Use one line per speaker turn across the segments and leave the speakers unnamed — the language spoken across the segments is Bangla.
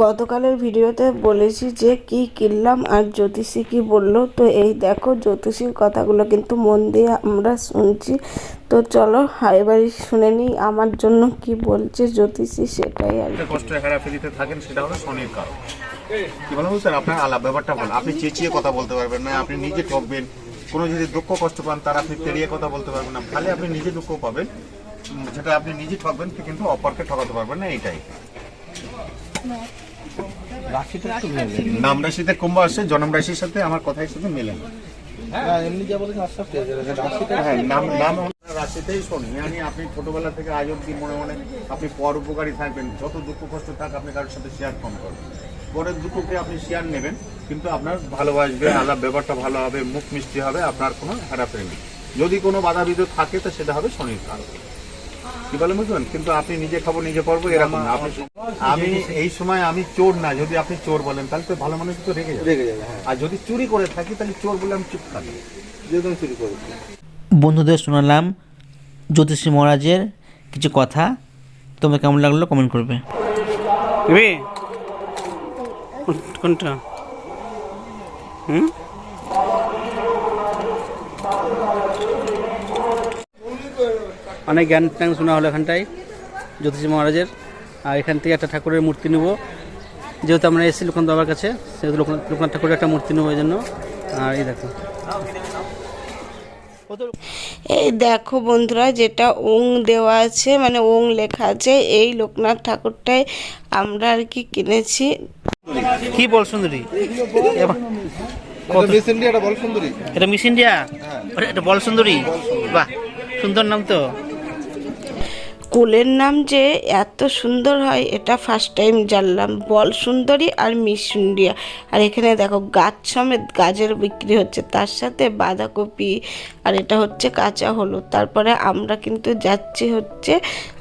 গতকালের ভিডিওতে বলেছি যে কি কিনলাম আর জ্যোতিষী কি বলল? তো এই দেখো জ্যোতিষীর কথাগুলো কিন্তু মন দিয়ে আমরা শুনছি। তো চলো এবারে শুনে নিই আমার জন্য কি বলছে জ্যোতিষী সেটাই আর
কষ্ট হেরাফেরিতে থাকেন সেটা হলো শনির কারণ কি বলেন বুঝছেন আপনার আলাপ ব্যাপারটা বল আপনি চেঁচিয়ে কথা বলতে পারবেন না আপনি নিজে ঠকবেন। কোনো যদি দুঃখ কষ্ট পান তার আপনি তেড়িয়ে কথা বলতে পারবেন না। খালি আপনি নিজে দুঃখ পাবেন যেটা আপনি নিজে ঠকবেন কিন্তু অপরকে ঠকাতে পারবেন না এইটাই। নাম রাশিতে কুম্ভ আসছে জন্ম রাশির সাথে আমার কথার সাথে মেলে না। নাম নাম রাশিতেই শনি। আপনি ছোটবেলা থেকে আজ অব্দি মনে মনে আপনি পর উপকারী থাকবেন। যত দুঃখ কষ্ট থাক আপনি কারোর সাথে শেয়ার কম করবেন। পরের দুঃখকে আপনি শেয়ার নেবেন কিন্তু আপনার ভালোবাসবে আলাপ ব্যাপারটা ভালো হবে মুখ মিষ্টি হবে আপনার কোনো হেরাফেরি নেই। যদি কোনো বাধা বিধ থাকে তো সেটা হবে শনির কারণ। কি বলে বুঝবেন কিন্তু আপনি নিজে খাব নিজে করব এরকম না। আপনি আমি এই সময় আমি চোর না যদি আপনি চোর বলেন তাহলে তো ভালো মানুষ তো রেগে যাবে।
রেগে যাবে হ্যাঁ।
আর যদি চুরি করে থাকি তাহলে চোর বলে আমি চুপ থাকি।
যেহেতু আমি চুরি করেছি
বন্ধুদের শোনালাম জ্যোতিষী মহারাজের কিছু কথা। তোমার কেমন লাগল কমেন্ট করবে।
কোনটা? হুম? অনেক জ্ঞান ট্যান শোনা হলো এখানটায় জ্যোতিষী মহারাজের। আর এখান থেকে একটা ঠাকুরের মূর্তি নেব। যেহেতু আমরা এসেছি লোকনাথ বাবার কাছে সেহেতু লোকনাথ লোকনাথ ঠাকুরের একটা মূর্তি নেব এই জন্য। আর এই দেখো।
এই দেখো বন্ধুরা যেটা ওং দেওয়া আছে মানে ওং লেখা আছে এই লোকনাথ ঠাকুরটাই আমরা আর কি কিনেছি।
কি বল সুন্দরী? এটা মিস ইন্ডিয়া এটা বল সুন্দরী। বাহ সুন্দর নাম তো।
কুলের নাম যে এত সুন্দর হয়, এটা ফার্স্ট টাইম জানলাম। বল সুন্দরী আর মিস ইন্ডিয়া আর এখানে দেখো, গাছ সমেত গাজর বিক্রি হচ্ছে। তার সাথে বাঁধাকপি, আর এটা হচ্ছে কাঁচা হলুদ। তারপরে আমরা কিন্তু যাচ্ছি হচ্ছে,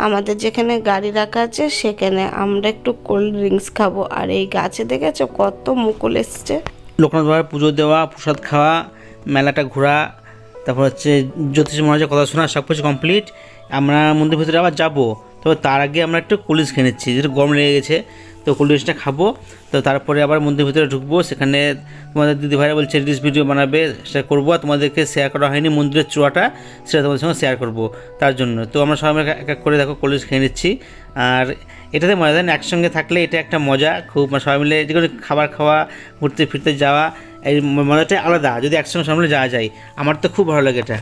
আমাদের যেখানে গাড়ি রাখা আছে, সেখানে আমরা একটু কোল্ড ড্রিঙ্কস খাব। আর এই গাছে দেখেছ কত মুকুল এসছে?
লোকনাথ বাবার পুজো দেওয়া, প্রসাদ খাওয়া, মেলাটা ঘোরা, তারপর হচ্ছে জ্যোতিষ মহারাজের কথা শোনা সব কিছু কমপ্লিট আমরা মন্দির ভিতরে আবার যাব। তবে তার আগে আমরা একটু কলিজ খেয়ে নিচ্ছি। যেটা গরম লেগে গেছে, তো কলিজটা খাব। তো তারপরে আবার মন্দির ভিতরে ঢুকবো। সেখানে তোমাদের দিদি ভাইরা বলছে রিলস ভিডিও বানাবে, সেটা করব। আর তোমাদেরকে শেয়ার করা হয়নি মন্দিরের চূড়াটা, সেটা তোমাদের সঙ্গে শেয়ার করব তার জন্য। তো আমরা সবাই এক এক করে দেখো কলিজ খেয়ে নিচ্ছি। আর এটাতে মজা দেন একসঙ্গে থাকলে এটা একটা মজা। খুব মানে সবাই মিলে যে কোনো খাবার খাওয়া, ঘুরতে ফিরতে যাওয়া, এই মজাটাই আলাদা। যদি একসঙ্গে সবাই মিলে যাওয়া যায়, আমার তো খুব ভালো লাগে এটা।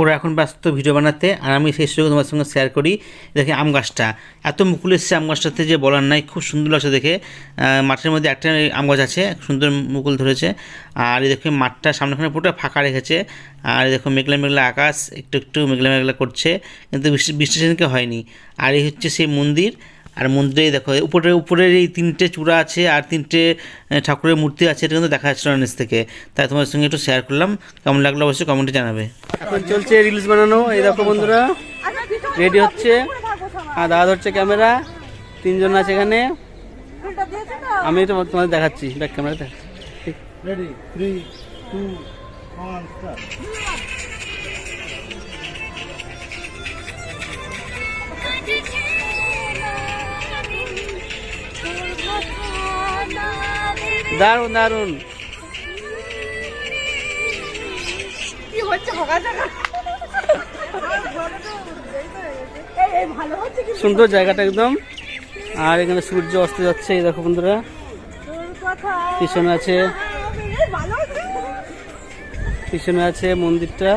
ওরা এখন ব্যস্ত ভিডিও বানাতে, আর আমি সেই সুযোগ তোমার সঙ্গে শেয়ার করি। দেখে আম গাছটা, এত মুকুল এসছে আম গাছটাতে যে বলার নাই, খুব সুন্দর লাগছে দেখে। মাঠের মধ্যে একটা আম গাছ আছে, সুন্দর মুকুল ধরেছে। আর এই দেখে মাঠটা সামনেখানে পুরোটা ফাঁকা রেখেছে। আর দেখো মেঘলা মেঘলা আকাশ, একটু একটু মেঘলা মেঘলা করছে, কিন্তু বৃষ্টি বৃষ্টি সেদিনকে হয়নি। আর এই হচ্ছে সেই মন্দির আর মন্দিরে দেখো উপরে উপরের এই তিনটে চূড়া আছে আর তিনটে ঠাকুরের মূর্তি আছে এটা কিন্তু দেখা যাচ্ছে না নিচ থেকে। তাই তোমার সঙ্গে একটু শেয়ার করলাম। কেমন লাগল অবশ্যই কমেন্টে জানাবে।
এখন চলছে রিলস বানানো। এই দেখো বন্ধুরা রেডি হচ্ছে। আর দাদা ধরছে ক্যামেরা তিনজন আছে এখানে। আমি তো তোমাদের দেখাচ্ছি ব্যাক ক্যামেরা দেখাচ্ছি
ready three two one start
দারুণ। দারুণ সুন্দর জায়গাটা একদম। আর এখানে সূর্য অস্ত যাচ্ছে এই দেখো বন্ধুরা। পিছনে আছে পিছনে আছে মন্দিরটা।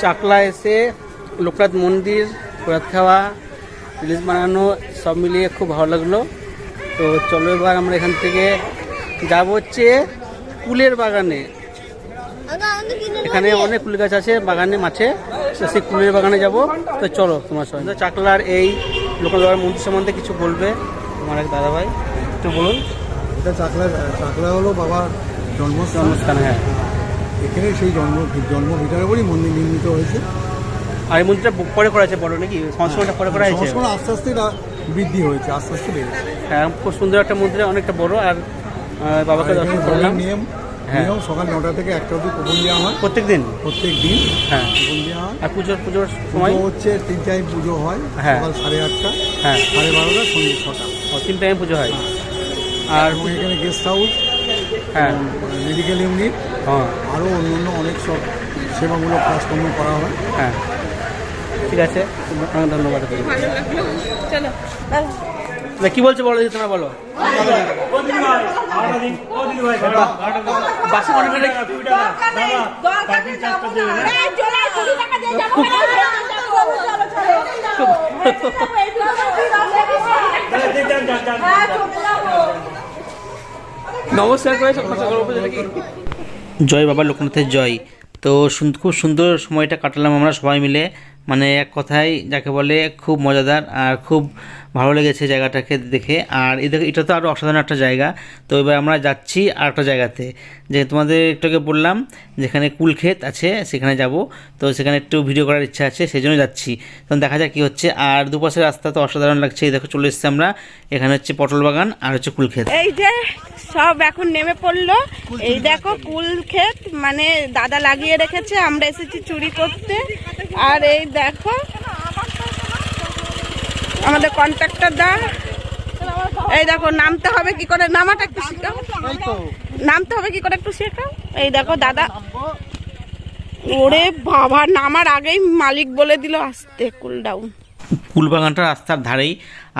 চাকলা এসে লোকনাথ মন্দির প্রসাদ খাওয়া রিলিজ বানানো সব মিলিয়ে খুব ভালো লাগল। তো চলো এবার আমরা এখান থেকে যাব হচ্ছে কুলের বাগানে। এখানে অনেক কুল গাছ আছে বাগানে মাঠে। তো সেই কুলের বাগানে যাব। তো চলো তোমার সঙ্গে। চাকলার এই লোকাল বাবার মন্দির সম্বন্ধে কিছু বলবে তোমার এক দাদা ভাই একটু বলুন।
এটা চাকলা চাকলা হলো বাবার জন্মস্থান।
জন্মস্থান হ্যাঁ।
এখানে সেই জন্ম জন্ম ভিটার উপরই মন্দির নির্মিত হয়েছে।
আর এই মন্দিরটা পরে করা হয়েছে বড় নাকি? সংস্করণটা পরে করা হয়েছে?
সংস্করণ আস্তে আস্তে বৃদ্ধি হয়েছে আস্তে আস্তে বেড়েছে।
হ্যাঁ খুব সুন্দর একটা মন্দির অনেকটা বড় আর বাবাকে দর্শন করলাম।
নিয়ম
হ্যাঁ।
নিয়ম সকাল নটা থেকে একটা অবধি কুপন দেওয়া হয়।
প্রত্যেক দিন
প্রত্যেক দিন
হ্যাঁ।
কুপন দেওয়া হয়।
আর পুজোর পুজোর সময়?
হচ্ছে তিন টাইম পুজো হয়
হ্যাঁ।
সকাল সাড়ে আটটা
হ্যাঁ।
সাড়ে বারোটা সন্ধ্যে ছটা।
তিন টাইম পুজো হয়। আর
এখানে গেস্ট হাউস
হ্যাঁ।
মেডিকেল ইউনিট
হ্যাঁ।
আরও অন্যান্য অনেক সব সেবামূলক কাজকর্ম করা হয়।
হ্যাঁ। ঠিক আছে। ধন্যবাদ। না, কি বলছো বলো দিদি, তোমরা বলো। বাসে নমস্কার করে জয় বাবা লোকনাথের জয়। তো খুব সুন্দর সময়টা কাটালাম আমরা সবাই মিলে। মানে এক কথায় যাকে বলে খুব মজাদার আর খুব ভালো লেগেছে জায়গাটাকে দেখে। আর এদের এটা তো আরও অসাধারণ একটা জায়গা। তো এবার আমরা যাচ্ছি আর একটা জায়গাতে, যে তোমাদের একটুকে বললাম, যেখানে কুলক্ষেত আছে, সেখানে যাব। তো সেখানে একটু ভিডিও করার ইচ্ছা আছে সেই জন্য যাচ্ছি। তখন দেখা যাক কী হচ্ছে। আর দুপাশের রাস্তা তো অসাধারণ লাগছে। এই দেখো, চলে এসেছি আমরা। এখানে হচ্ছে পটল বাগান আর হচ্ছে কুলক্ষেত।
এই যে সব এখন নেমে পড়ল। এই দেখো, কুলক্ষেত মানে দাদা লাগিয়ে রেখেছে। আমরা এসেছি চুরি করতে। আর এই দেখো আমাদের কন্ট্রাক্টর দা। এই দেখো নামতে হবে কি করে? নামাটা একটু শেখাও। নামতে হবে কি করে একটু শেখাও? এই দেখো দাদা। ওরে বাবা নামার আগেই মালিক বলে দিল আসতে কুল ডাউন
কুলবাগানটা রাস্তার ধারেই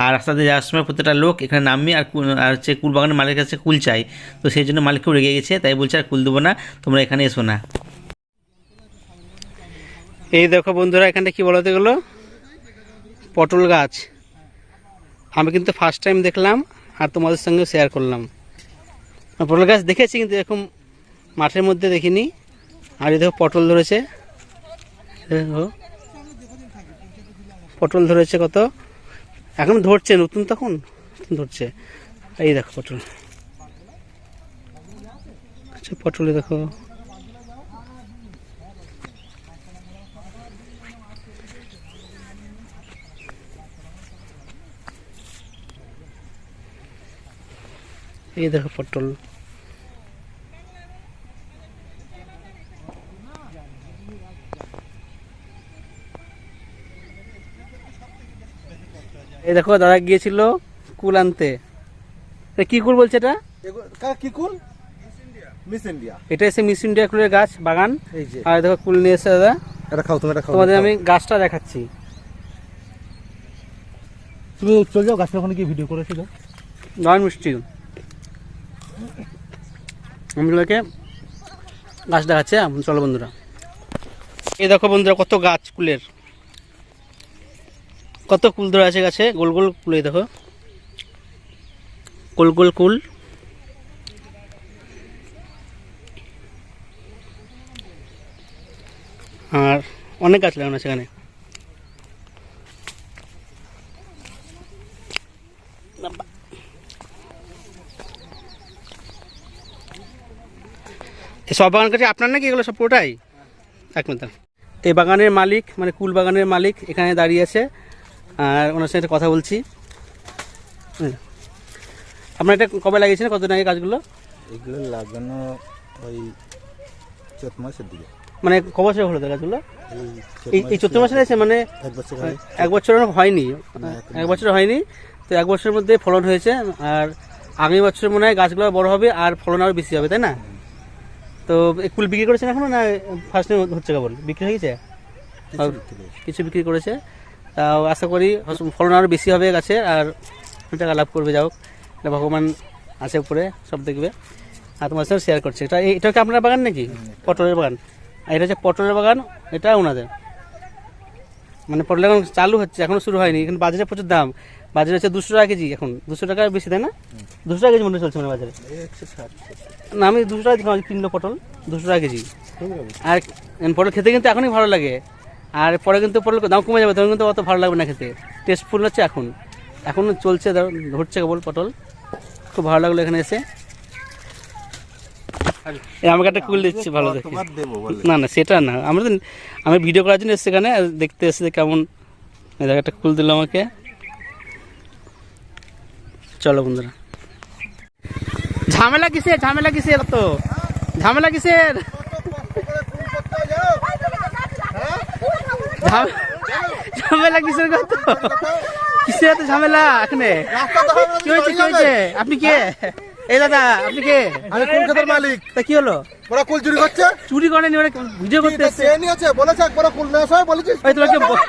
আর রাস্তা দিয়ে যাওয়ার সময় প্রত্যেকটা লোক এখানে নামবে আর আর হচ্ছে কুলবাগানের মালিকের কাছে কুল চাই তো সেই জন্য মালিককেও রেগে গেছে তাই বলছে আর কুল দেবো না তোমরা এখানে এসো না। এই দেখো বন্ধুরা এখানটা কি বলতে গেলো পটল গাছ। আমি কিন্তু ফার্স্ট টাইম দেখলাম আর তোমাদের সঙ্গে শেয়ার করলাম। পটল গাছ দেখেছি কিন্তু এরকম মাঠের মধ্যে দেখিনি। আর দেখো পটল ধরেছে। পটল ধরেছে কত? এখন ধরছে, নতুন তখন? ধরছে। এই দেখো পটল। আচ্ছা পটলে দেখো। এই দেখো পটল। এই দেখো দাদা গিয়েছিল কুল আনতে। কি কুল বলছে এটা?
কি কুল? মিস ইন্ডিয়া
এটা এসে মিস ইন্ডিয়া কুলের গাছ বাগান।
এই
আর দেখো কুল নিয়ে এসে দাদা।
এটা খাও তুমি এটা খাও
তোমাদের আমি গাছটা দেখাচ্ছি।
তুমি চলে যাও গাছের ওখানে গিয়ে ভিডিও করেছি তো।
নয়ন মিষ্টি। আমগুলোকে গাছ দেখাচ্ছে। চলো বন্ধুরা। এই দেখো বন্ধুরা কত গাছ কুলের কত কুল ধরে আছে গাছে। গোল গোল কুল এই দেখো। গোল গোল কুল আর অনেক গাছ লাগানো আছে এখানে। এই সব বাগান কাছে আপনার নাকি? এগুলো সব পুরোটাই? এক মিনিট এই বাগানের মালিক মানে কুল বাগানের মালিক এখানে দাঁড়িয়ে আছে। আর ওনার সাথে কথা বলছি। আপনার এটা কবে লাগিয়েছেন? কতদিন আগে গাছগুলো
এগুলো লাগানো ওই চৈত মাসের দিকে।
মানে ক বছর হলো গাছগুলো
এই
এই এই চৈত্র মাসে আছে মানে
এক বছর
এক বছর হয়নি। এক বছর হয়নি। তো এক বছরের মধ্যে ফলন হয়েছে। আর আগামী বছর মনে হয় গাছগুলো বড় হবে আর ফলন আরও বেশি হবে তাই না? তো কুল বিক্রি করেছেন এখনও না ফার্স্ট হচ্ছে কেবল? বিক্রি হয়ে গেছে?
কিছু বিক্রি
করেছে। তাও আশা করি ফলন আরও বেশি হবে গাছে আর টাকা লাভ করবে যাও এটা ভগবান আছে উপরে সব দেখবে। আর তোমার সাথে শেয়ার করছে। এটা এটা কি আপনার বাগান নাকি? পটলের বাগান। আর এটা হচ্ছে পটলের বাগান এটা ওনাদের। মানে পটল এখন চালু হচ্ছে এখনও শুরু হয়নি। এখন বাজারে প্রচুর দাম। বাজারে হচ্ছে দুশো টাকা কেজি এখন। দুশো টাকা বেশি তাই না? দুশো টাকা কেজি মনে চলছে মানে বাজারে। না আমি দুশো টাকা দিলাম কিনলো পটল দুশো টাকা কেজি। আর পটল খেতে কিন্তু এখনই ভালো লাগে। আর পরে কিন্তু পটল দাম কমে যাবে তখন কিন্তু অত ভালো লাগবে না খেতে। টেস্টফুল হচ্ছে এখন। এখন চলছে ধর- ধরছে কেবল পটল। খুব ভালো লাগল এখানে এসে। এই আমাকে একটা কুল দিচ্ছি ভালো দেখে। না না সেটা না। আমরা তো আমি ভিডিও করার জন্য এসেছি এখানে দেখতে এসেছি কেমন। একটা কুল দিল আমাকে। চলো বন্ধুরা। ঝামেলা কিসে ঝামেলা কিসে তো? ঝামেলা কিসের? ঝামেলা কিসের কত কিসের এত ঝামেলা এখানে? কি হয়েছে কি হয়েছে? আপনি কে? এই দাদা আপনি কে?
আমি কলকাতার মালিক।
তা কি হলো?
ওরা কুল চুরি করছে?
চুরি করেনি ওরা ভিডিও করতে এসছে?
ট্রেন আছে বলেছে একবার কুল নেওয়া সময় বলেছিস।
ওই তোমাকে ব-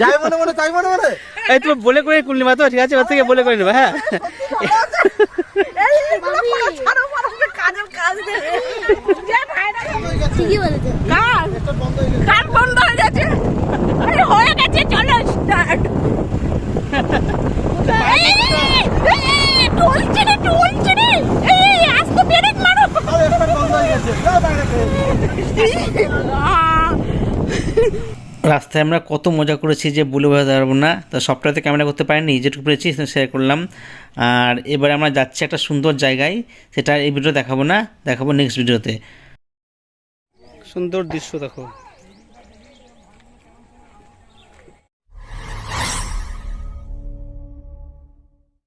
যাই মনে মনে তাই মনে মনে
এই তুমি বলে করে কুল নিবা তো ঠিক আছে? ওর থেকে বলে করে নেবা হ্যাঁ?
ঠিকই বলেছে
কার কার বন্ধ হয়ে গেছে আরে হয়ে গেছে চলো স্টার্ট টলছে রে টলছে রে এই আস্তে ব্রেক মারো
রাস্তায় আমরা কত মজা করেছি যে বলে বোঝাতে পারব না। তো সবটাতে ক্যামেরা করতে পারিনি, যেটুকু পেরেছি শেয়ার করলাম। আর এবারে আমরা যাচ্ছি একটা সুন্দর জায়গায়, সেটা এই ভিডিও দেখাবো না, দেখাবো নেক্সট ভিডিওতে
সুন্দর দৃশ্য দেখো।